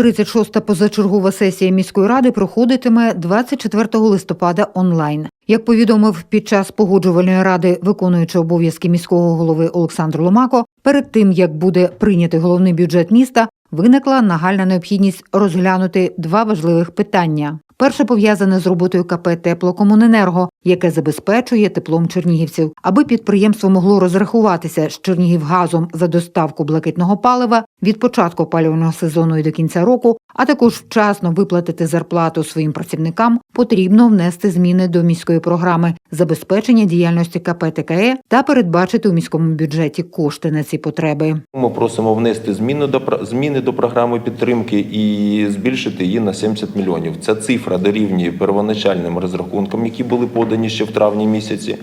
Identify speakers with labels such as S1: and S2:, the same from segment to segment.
S1: 36-та позачергова сесія міської ради проходитиме 24 листопада онлайн. Як повідомив під час погоджувальної ради виконуючий обов'язки міського голови Олександр Ломако, перед тим як буде прийнятий головний бюджет міста, виникла нагальна необхідність розглянути два важливих питання. Перше пов'язане з роботою КП Теплокомуненерго, яке забезпечує теплом чернігівців, аби підприємство могло розрахуватися з Чернігівгазом за доставку блакитного палива від початку опалювального сезону і до кінця року, а також вчасно виплатити зарплату своїм працівникам, потрібно внести зміни до міської програми забезпечення діяльності КП ТКЕ та передбачити у міському бюджеті кошти на ці потреби.
S2: Ми просимо внести зміни до зміни до програми підтримки і збільшити її на 70 мільйонів. Ця цифра дорівнює первоначальним розрахункам, які були подані ще в травні місяці.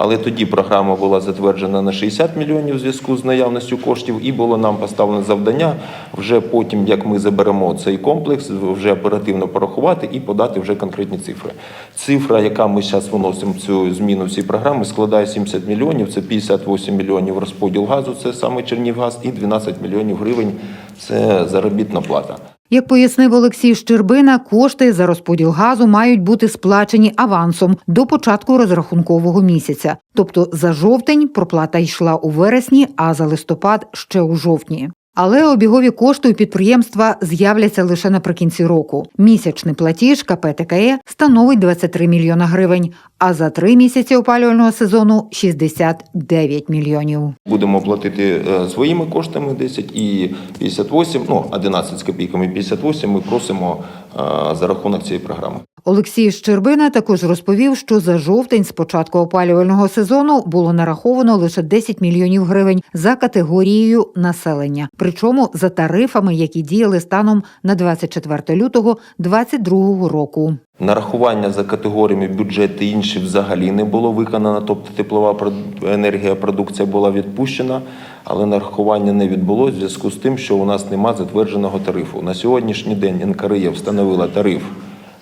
S2: Але тоді програма була затверджена на 60 мільйонів в зв'язку з наявністю коштів, і було нам поставлено завдання вже потім, як ми заберемо цей комплекс, вже оперативно порахувати і подати вже конкретні цифри. Цифра, яка ми зараз виносимо цю зміну в цій програмі, складає 70 мільйонів. Це 58 мільйонів розподіл газу, це саме Чернівгаз, і 12 мільйонів гривень це заробітна плата.
S1: Як пояснив Олексій Щербина, кошти за розподіл газу мають бути сплачені авансом до початку розрахункового місяця. Тобто за жовтень проплата йшла у вересні, а за листопад ще у жовтні. Але обігові кошти у підприємства з'являться лише наприкінці року. Місячний платіж КП ТКЕ становить 23 мільйона гривень, а за три місяці опалювального сезону 69 мільйонів.
S2: Будемо платити е, своїми коштами 10 і 58, ну 11 з копійками 58 ми просимо е, за рахунок цієї програми.
S1: Олексій Щербина також розповів, що за жовтень з початку опалювального сезону було нараховано лише 10 мільйонів гривень за категорією населення, причому за тарифами, які діяли станом на 24 лютого 2022 року.
S2: Нарахування за категоріями бюджет і інші взагалі не було виконано, тобто теплова енергія, продукція була відпущена, але нарахування не відбулося в зв'язку з тим, що у нас нема затвердженого тарифу. На сьогоднішній день НКРЄ встановила тариф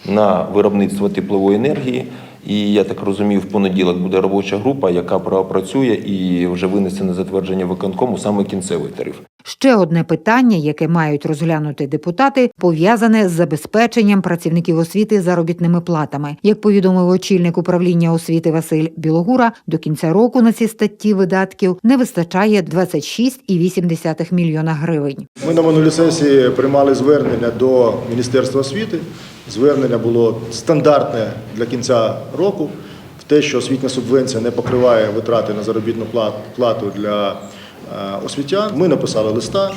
S2: на виробництво теплової енергії. І я так розумію, в понеділок буде робоча група, яка пропрацює і вже винесе на затвердження виконкому саме кінцевий тариф.
S1: Ще одне питання, яке мають розглянути депутати, пов'язане з забезпеченням працівників освіти заробітними платами. Як повідомив очільник управління освіти Василь Білогура, до кінця року на ці статті видатків не вистачає 26,8 мільйона гривень.
S3: Ми на минулій сесії приймали звернення до Міністерства освіти. Звернення було стандартне для кінця року в те, що освітня субвенція не покриває витрати на заробітну плат- плату для освітян. Ми написали листа.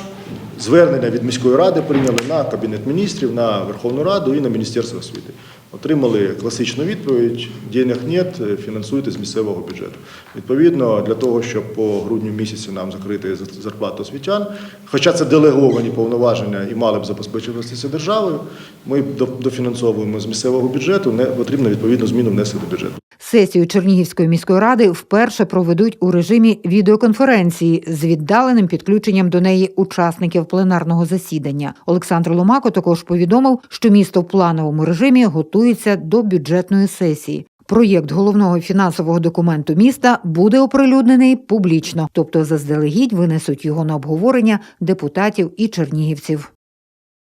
S3: Звернення від міської ради прийняли на Кабінет міністрів, на Верховну Раду і на Міністерство освіти. Отримали класичну відповідь: денег нет, фінансуйте з місцевого бюджету. Відповідно, для того, щоб по грудню місяці нам закрити за- зарплату освітян, хоча це делеговані повноваження і мали б забезпечуватися державою, ми дофінансовуємо з місцевого бюджету, не потрібно відповідну зміну внести до бюджету.
S1: Сесію Чернігівської міської ради вперше проведуть у режимі відеоконференції з віддаленим підключенням до неї учасників пленарного засідання. Олександр Ломако також повідомив, що місто в плановому режимі готується до бюджетної сесії. Проєкт головного фінансового документу міста буде оприлюднений публічно, тобто заздалегідь винесуть його на обговорення депутатів і чернігівців.